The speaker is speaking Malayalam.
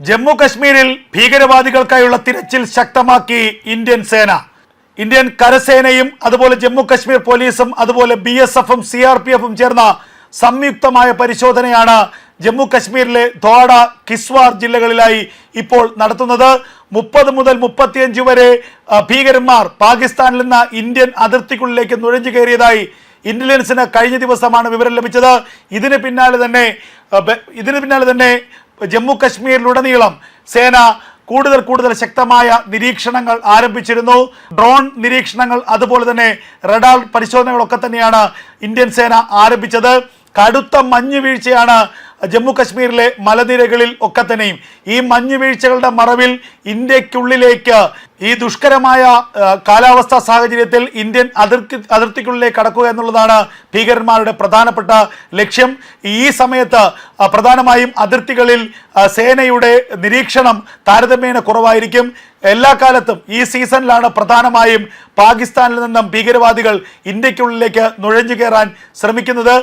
ജമ്മു കശ്മീരിൽ ഭീകരവാദികൾക്കായുള്ള തിരച്ചിൽ ശക്തമാക്കി ഇന്ത്യൻ സേന. ഇന്ത്യൻ കരസേനയും അതുപോലെ ജമ്മു കശ്മീർ പോലീസും അതുപോലെ ബി എസ് എഫും സി ആർ പി എഫും ചേർന്ന സംയുക്തമായ പരിശോധനയാണ് ജമ്മു കശ്മീരിലെ ധോഡ കിസ്വാർ ജില്ലകളിലായി ഇപ്പോൾ നടത്തുന്നത്. മുപ്പത് മുതൽ മുപ്പത്തിയഞ്ച് വരെ ഭീകരന്മാർ പാകിസ്ഥാനിൽ നിന്ന് ഇന്ത്യൻ അതിർത്തിക്കുള്ളിലേക്ക് നുഴഞ്ഞു കയറിയതായി ഇന്റലിജൻസിന് കഴിഞ്ഞ ദിവസമാണ് വിവരം ലഭിച്ചത്. ഇതിന് പിന്നാലെ തന്നെ ഇതിന് പിന്നാലെ തന്നെ ജമ്മു കശ്മീരിലുടനീളം സേന കൂടുതൽ കൂടുതൽ ശക്തമായ നിരീക്ഷണങ്ങൾ ആരംഭിച്ചിരുന്നു. ഡ്രോൺ നിരീക്ഷണങ്ങൾ അതുപോലെ തന്നെ റഡാർ പരിശോധനകളൊക്കെ തന്നെയാണ് ഇന്ത്യൻ സേന ആരംഭിച്ചത്. കടുത്ത മഞ്ഞ് വീഴ്ചയാണ് ജമ്മു കശ്മീരിലെ മലനിരകളിൽ ഒക്കെ തന്നെയും ഈ മഞ്ഞ് വീഴ്ചകളുടെ മറവിൽ ഇന്ത്യക്കുള്ളിലേക്ക് ഈ ദുഷ്കരമായ കാലാവസ്ഥാ സാഹചര്യത്തിൽ ഇന്ത്യൻ അതിർത്തി അതിർത്തിക്കുള്ളിലേക്ക് കടക്കുക എന്നുള്ളതാണ് ഭീകരന്മാരുടെ പ്രധാനപ്പെട്ട ലക്ഷ്യം. ഈ സമയത്ത് പ്രധാനമായും അതിർത്തികളിൽ സേനയുടെ നിരീക്ഷണം താരതമ്യേന കുറവായിരിക്കും. എല്ലാ കാലത്തും ഈ സീസണിലാണ് പ്രധാനമായും പാകിസ്ഥാനിൽ നിന്നും ഭീകരവാദികൾ ഇന്ത്യക്കുള്ളിലേക്ക് നുഴഞ്ഞു കയറാൻ ശ്രമിക്കുന്നത്.